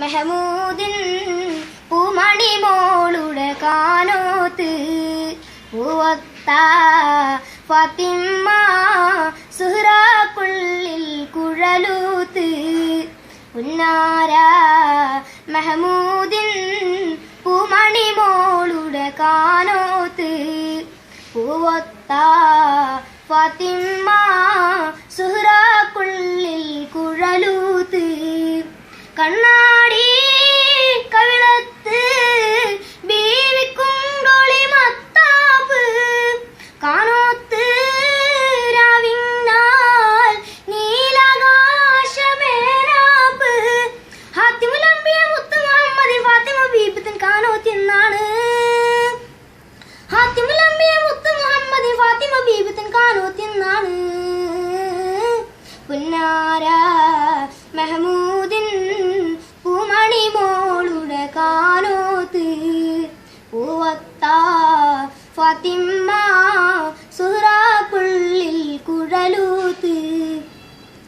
മെഹമൂദിൻ പൂമണി മോളുടെ കാനോത്ത് പൂവത്ത ഫാത്തിമ്മ സുഹ്റാക്കുള്ളിൽ കുഴലൂത്ത് ഉന്നാര മെഹമൂദിൻ പൂമണി മോളുടെ കാനോത്ത് പൂവത്ത ഫാത്തിമ്മ സുഹ്റാക്കുള്ളിൽ പുന്നാര? മെഹമൂദിൻ പൂമണി മോളുടെ കാനോത്ത് പൂവത്ത ഫാത്തിമ്മ